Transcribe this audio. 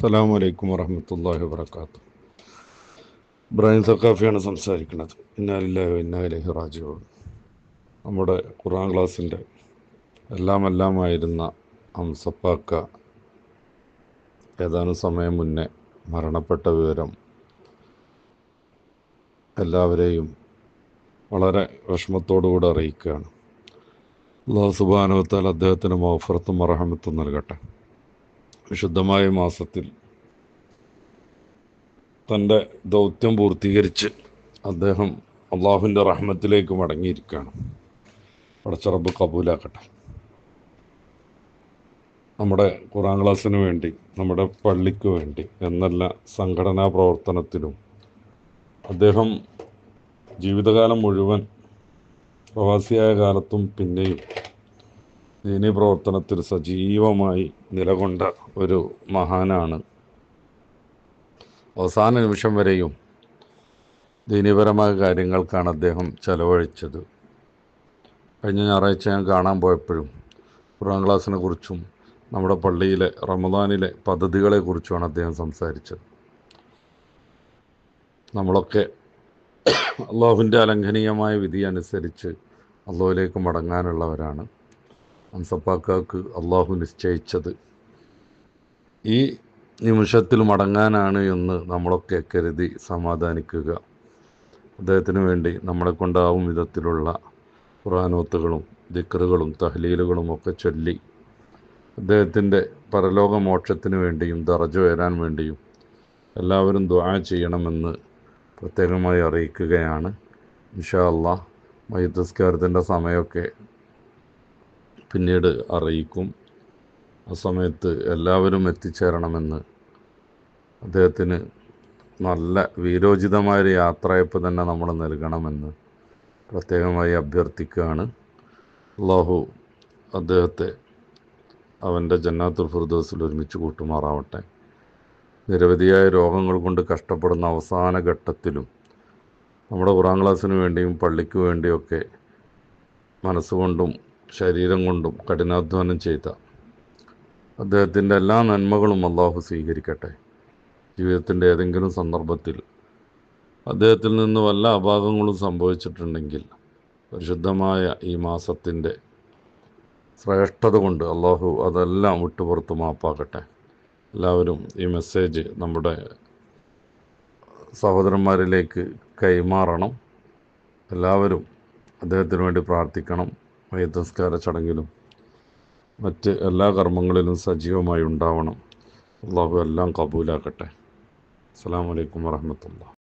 അസ്സാം വലൈക്കും വറഹമത്തല്ലാഹി വാത്തു ഇബ്രാഹിം സക്കാഫിയാണ് സംസാരിക്കുന്നത്. ഇന്നാലില്ലാഹി ഇന്നാലിഹി റാജിയോ നമ്മുടെ ഖുറാൻ ക്ലാസ്സിന്റെ എല്ലാം എല്ലാമായിരുന്ന അംസപ്പാക്ക ഏതാനും സമയം മുന്നേ മരണപ്പെട്ട വിവരം എല്ലാവരെയും വളരെ വിഷമത്തോടുകൂടെ അറിയിക്കുകയാണ്. അള്ളാഹു സുബാനുവത്താൽ അദ്ദേഹത്തിന് മൗഫറത്തും മറഹമത്തും നൽകട്ടെ. വിശുദ്ധമായ മാസത്തിൽ തന്റെ ദൗത്യം പൂർത്തീകരിച്ച് അദ്ദേഹം അള്ളാഹുവിന്റെ റഹ്മത്തിലേക്ക് മടങ്ങിയിരിക്കുകയാണ്. പടച്ചറബ് കബൂലാക്കട്ടെ. നമ്മുടെ ഖുറാൻ ക്ലാസ്സിന് വേണ്ടി നമ്മുടെ പള്ളിക്ക് വേണ്ടി എന്നല്ല സംഘടനാ പ്രവർത്തനത്തിലും അദ്ദേഹം ജീവിതകാലം മുഴുവൻ പ്രവാസിയായ കാലത്തും പിന്നെയും ദീനി പ്രവർത്തനത്തിൽ സജീവമായി നിലകൊണ്ട ഒരു മഹാനാണ്. അവസാന നിമിഷം വരെയും ദീനീപരമായ കാര്യങ്ങൾക്കാണ് അദ്ദേഹം ചെലവഴിച്ചത്. കഴിഞ്ഞ ഞായറാഴ്ച ഞാൻ കാണാൻ പോയപ്പോഴും ഖുറാൻ ക്ലാസ്സിനെ കുറിച്ചും നമ്മുടെ പള്ളിയിലെ റമദാനിലെ പദ്ധതികളെക്കുറിച്ചുമാണ് അദ്ദേഹം സംസാരിച്ചത്. നമ്മളൊക്കെ അള്ളാഹുവിന്റെ അലംഘനീയമായ വിധി അനുസരിച്ച് അള്ളാഹുലേക്ക് മടങ്ങാനുള്ളവരാണ്. അൻസപ്പാക്കാക്ക് അള്ളാഹു നിശ്ചയിച്ചത്. ഈ നിമിഷത്തിൽ മടങ്ങാനാണ് എന്ന് നമ്മളൊക്കെ കരുതി സമാധാനിക്കുക. അദ്ദേഹത്തിന് വേണ്ടി നമ്മളെ കൊണ്ടാവും വിധത്തിലുള്ള ഖുറാനോത്തുകളും ദിക്റുകളും തഹ്ലീലുകളും ഒക്കെ ചൊല്ലി അദ്ദേഹത്തിന്റെ പരലോക മോക്ഷത്തിന് വേണ്ടിയും ദറജ വരാൻ വേണ്ടിയും എല്ലാവരും ദ്വാ ചെയ്യണമെന്ന് പ്രത്യേകമായി അറിയിക്കുകയാണ്. ഇൻഷാ അള്ളാഹ് മയ്യത്തസ്കാരത്തിന്റെ സമയമൊക്കെ പിന്നീട് അറിയിക്കും. ആ സമയത്ത് എല്ലാവരും എത്തിച്ചേരണമെന്ന്. അദ്ദേഹത്തിന് നല്ല വീരോചിതമായൊരു യാത്രയപ്പ് തന്നെ നമ്മൾ നൽകണമെന്ന് പ്രത്യേകമായി അഭ്യർത്ഥിക്കുകയാണ്. അള്ളാഹു അദ്ദേഹത്തെ അവന്റെ ജന്നാത്തുൽ ഫിർദോസിൽ ഒരുമിച്ച് കൂട്ടുമാറാവട്ടെ. നിരവധിയായ രോഗങ്ങൾ കൊണ്ട് കഷ്ടപ്പെടുന്ന അവസാന ഘട്ടത്തിലും നമ്മുടെ ഖുറാൻ ക്ലാസ്സിന് വേണ്ടിയും പള്ളിക്ക് വേണ്ടിയൊക്കെ മനസ്സുകൊണ്ടും ശരീരം കൊണ്ടും കഠിനാധ്വാനം ചെയ്ത അദ്ദേഹത്തിന്റെ എല്ലാ നന്മകളും അള്ളാഹു സ്വീകരിക്കട്ടെ. ജീവിതത്തിന്റെ ഏതെങ്കിലും സന്ദർഭത്തിൽ അദ്ദേഹത്തിൽ നിന്ന് വല്ല അപാകങ്ങളും സംഭവിച്ചിട്ടുണ്ടെങ്കിൽ പരിശുദ്ധമായ ഈ മാസത്തിന്റെ ശ്രേഷ്ഠത കൊണ്ട് അള്ളാഹു അതെല്ലാം വിട്ടുപുറത്ത് മാപ്പാക്കട്ടെ. എല്ലാവരും ഈ മെസ്സേജ് നമ്മുടെ സഹോദരന്മാരിലേക്ക് കൈമാറണം. എല്ലാവരും അദ്ദേഹത്തിന് വേണ്ടി പ്രാർത്ഥിക്കണം. മയത്തസ്കാര ചടങ്ങിലും മറ്റ് എല്ലാ കർമ്മങ്ങളിലും സജീവമായി ഉണ്ടാവണം. അള്ളാഹു എല്ലാം കബൂലാക്കട്ടെ. അസ്സാം വലൈക്കും വാഹമത്തുള്ള